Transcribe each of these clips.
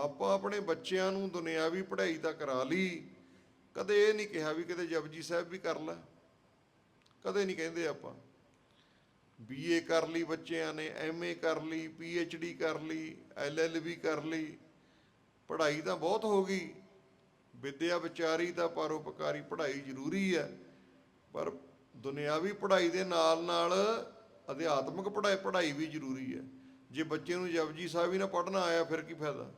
ਆਪਾਂ ਆਪਣੇ ਬੱਚਿਆਂ ਨੂੰ ਦੁਨਿਆਵੀ ਪੜ੍ਹਾਈ ਤਾਂ ਕਰਾ ਲਈ। ਕਦੇ ਇਹ ਨਹੀਂ ਕਿਹਾ ਵੀ ਕਿਤੇ ਜਪਜੀ ਸਾਹਿਬ ਵੀ ਕਰ ਲੈ। ਕਦੇ ਨਹੀਂ ਕਹਿੰਦੇ ਆਪਾਂ। ਬੀਏ ਕਰ ਲਈ ਬੱਚਿਆਂ ਨੇ ਐਮਏ ਕਰ ਲਈ ਪੀਐਚਡੀ ਕਰ ਲਈ ਐਲਐਲਬੀ ਕਰ ਲਈ। ਪੜ੍ਹਾਈ ਤਾਂ ਬਹੁਤ ਹੋ ਗਈ। ਵਿਦਿਆ ਵਿਚਾਰੀ ਤਾਂ ਪਰਉਪਕਾਰੀ ਪੜ੍ਹਾਈ ਜ਼ਰੂਰੀ ਹੈ। ਪਰ ਦੁਨਿਆਵੀ ਪੜ੍ਹਾਈ ਦੇ ਨਾਲ ਨਾਲ ਅਧਿਆਤਮਿਕ ਪੜ੍ਹਾਈ ਪੜ੍ਹਾਈ ਵੀ ਜ਼ਰੂਰੀ ਹੈ। ਜੇ ਬੱਚੇ ਨੂੰ ਜਪਜੀ ਸਾਹਿਬ ਹੀ ਨਾ ਪੜ੍ਹਨਾ ਆਇਆ ਫਿਰ ਕੀ ਫਾਇਦਾ?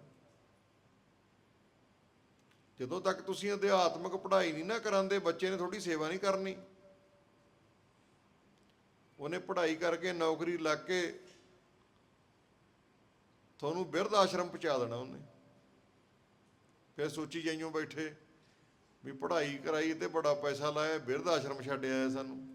ਜਦੋਂ ਤੱਕ ਤੁਸੀਂ ਅਧਿਆਤਮਿਕ ਪੜ੍ਹਾਈ ਨਹੀਂ ਨਾ ਕਰਾਂਦੇ, ਬੱਚੇ ਨੇ ਤੁਹਾਡੀ ਸੇਵਾ ਨਹੀਂ ਕਰਨੀ। ਉਹਨੇ ਪੜ੍ਹਾਈ ਕਰਕੇ ਨੌਕਰੀ ਲੱਗ ਕੇ ਤੁਹਾਨੂੰ ਬਿਰਧ ਆਸ਼ਰਮ ਪਹੁੰਚਾ ਦੇਣਾ ਉਹਨੇ। ਫਿਰ ਸੋਚੀ ਜਾਈਓ ਬੈਠੇ ਵੀ ਪੜ੍ਹਾਈ ਕਰਾਈ ਤੇ ਬੜਾ ਪੈਸਾ ਲਾਇਆ, ਬਿਰਧ ਆਸ਼ਰਮ ਛੱਡ ਆਇਆ ਸਾਨੂੰ।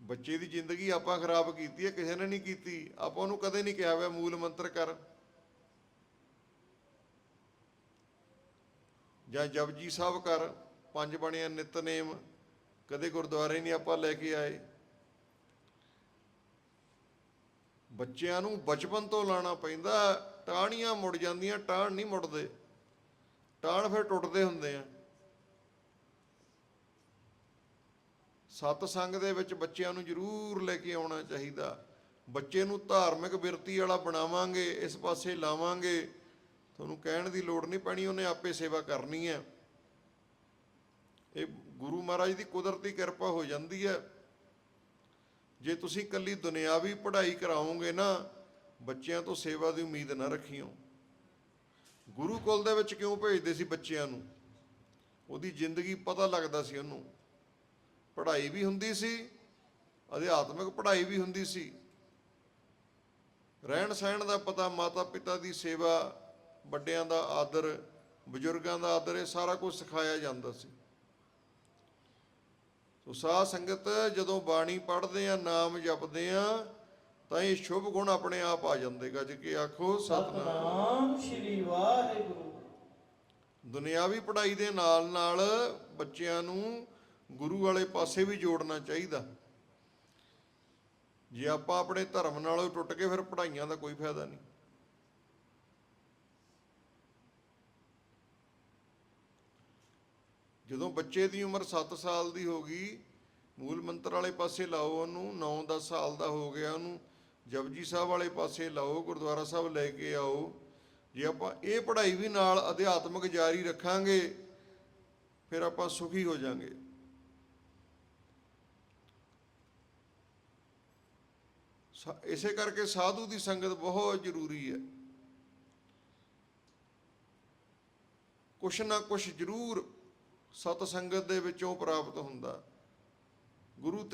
ਬੱਚੇ ਦੀ ਜ਼ਿੰਦਗੀ ਆਪਾਂ ਖਰਾਬ ਕੀਤੀ ਹੈ, ਕਿਸੇ ਨੇ ਨਹੀਂ ਕੀਤੀ। ਆਪਾਂ ਉਹਨੂੰ ਕਦੇ ਨਹੀਂ ਕਿਹਾ ਹੋਇਆ ਮੂਲ ਮੰਤਰ ਕਰ। ਜਾਂ ਜਪਜੀ ਸਾਹਿਬ ਕਰ ਪੰਜ ਬਣਿਆ ਨਿਤਨੇਮ, ਕਦੇ ਗੁਰਦੁਆਰੇ ਨਹੀਂ ਆਪਾਂ ਲੈ ਕੇ ਆਏ। ਬੱਚਿਆਂ ਨੂੰ ਬਚਪਨ ਤੋਂ ਲਾਣਾ ਪੈਂਦਾ, ਟਾਹਣੀਆਂ ਮੁੜ ਜਾਂਦੀਆਂ, ਟਾਹਣ ਨਹੀਂ ਮੁੜਦੇ। ਟਾਹਣ ਫਿਰ ਟੁੱਟਦੇ ਹੁੰਦੇ ਆ। ਸਤ ਸੰਗ ਦੇ ਵਿੱਚ ਬੱਚਿਆਂ ਨੂੰ ਜ਼ਰੂਰ ਲੈ ਕੇ ਆਉਣਾ ਚਾਹੀਦਾ। ਬੱਚੇ ਨੂੰ ਧਾਰਮਿਕ ਬਿਰਤੀ ਵਾਲਾ ਬਣਾਵਾਂਗੇ, ਇਸ ਪਾਸੇ ਲਾਵਾਂਗੇ। ਤੁਹਾਨੂੰ ਕਹਿਣ ਦੀ ਲੋੜ ਨਹੀਂ ਪੈਣੀ, ਉਹਨੇ ਆਪੇ ਸੇਵਾ ਕਰਨੀ ਹੈ। ਇਹ ਗੁਰੂ ਮਹਾਰਾਜ ਦੀ ਕੁਦਰਤੀ ਕਿਰਪਾ ਹੋ ਜਾਂਦੀ ਹੈ। ਜੇ ਤੁਸੀਂ ਕੱਲੀ ਦੁਨਿਆਵੀ ਪੜ੍ਹਾਈ ਕਰਾਓਗੇ ਨਾ, ਬੱਚਿਆਂ ਤੋਂ ਸੇਵਾ ਦੀ ਉਮੀਦ ਨਾ ਰੱਖਿਓ। ਗੁਰੂ ਕੁਲ ਦੇ ਵਿੱਚ ਕਿਉਂ ਭੇਜਦੇ ਸੀ ਬੱਚਿਆਂ ਨੂੰ? ਉਹਦੀ ਜ਼ਿੰਦਗੀ ਪਤਾ ਲੱਗਦਾ ਸੀ ਉਹਨੂੰ। ਪੜ੍ਹਾਈ ਵੀ ਹੁੰਦੀ ਸੀ, ਅਧਿਆਤਮਿਕ ਪੜ੍ਹਾਈ ਵੀ ਹੁੰਦੀ ਸੀ। ਰਹਿਣ ਸਹਿਣ ਦਾ ਪਤਾ ਮਾਤਾ ਪਿਤਾ ਦੀ ਸੇਵਾ ਵੱਡਿਆਂ ਦਾ ਆਦਰ ਬਜ਼ੁਰਗਾਂ ਦਾ ਆਦਰ ਇਹ ਸਾਰਾ ਕੁਝ ਸਿਖਾਇਆ ਜਾਂਦਾ ਸੀ। ਸੋ ਸਾਧ ਸੰਗਤ ਜਦੋਂ ਬਾਣੀ ਪੜ੍ਹਦੇ ਆ ਨਾਮ ਜਪਦੇ ਆ ਤਾਂ ਇਹ ਸ਼ੁਭ ਗੁਣ ਆਪਣੇ ਆਪ ਆ ਜਾਂਦੇ। ਗੱਜ ਕੇ ਆਖੋ ਸਤਨਾਮ। ਸਤਨਾਮ ਸ਼੍ਰੀ ਵਾਹਿਗੁਰੂ। ਦੁਨਿਆਵੀ ਪੜ੍ਹਾਈ ਦੇ ਨਾਲ ਨਾਲ ਬੱਚਿਆਂ ਨੂੰ ਗੁਰੂ ਵਾਲੇ ਪਾਸੇ ਵੀ ਜੋੜਨਾ ਚਾਹੀਦਾ। ਜੇ ਆਪਾਂ ਆਪਣੇ ਧਰਮ ਨਾਲੋਂ ਟੁੱਟ ਕੇ ਫਿਰ ਪੜ੍ਹਾਈਆਂ ਦਾ ਕੋਈ ਫਾਇਦਾ ਨਹੀਂ। ਜਦੋਂ ਬੱਚੇ ਦੀ ਉਮਰ 7 ਸਾਲ ਦੀ ਹੋ ਗਈ, ਮੂਲ ਮੰਤਰ ਵਾਲੇ ਪਾਸੇ ਲਾਓ ਉਹਨੂੰ 9-10 ਸਾਲ ਦਾ ਹੋ ਗਿਆ ਉਹਨੂੰ, ਜਪਜੀ ਸਾਹਿਬ ਵਾਲੇ ਪਾਸੇ ਲਾਓ, ਗੁਰਦੁਆਰਾ ਸਾਹਿਬ ਲੈ ਕੇ ਆਓ। ਜੇ ਆਪਾਂ ਇਹ ਪੜ੍ਹਾਈ ਵੀ ਨਾਲ ਅਧਿਆਤਮਿਕ ਜਾਰੀ ਰੱਖਾਂਗੇ, ਫਿਰ ਆਪਾਂ ਸੁਖੀ ਹੋ ਜਾਾਂਗੇ। ਇਸੇ ਕਰਕੇ ਸਾਧੂ ਦੀ ਸੰਗਤ ਬਹੁਤ ਜ਼ਰੂਰੀ ਹੈ। ਕੁਛ ਨਾ ਕੁਛ ਜ਼ਰੂਰ ਸਤ ਸੰਗਤ ਦੇ ਵਿੱਚੋਂ ਪ੍ਰਾਪਤ ਹੁੰਦਾ। ਗੁਰੂ ਤੇ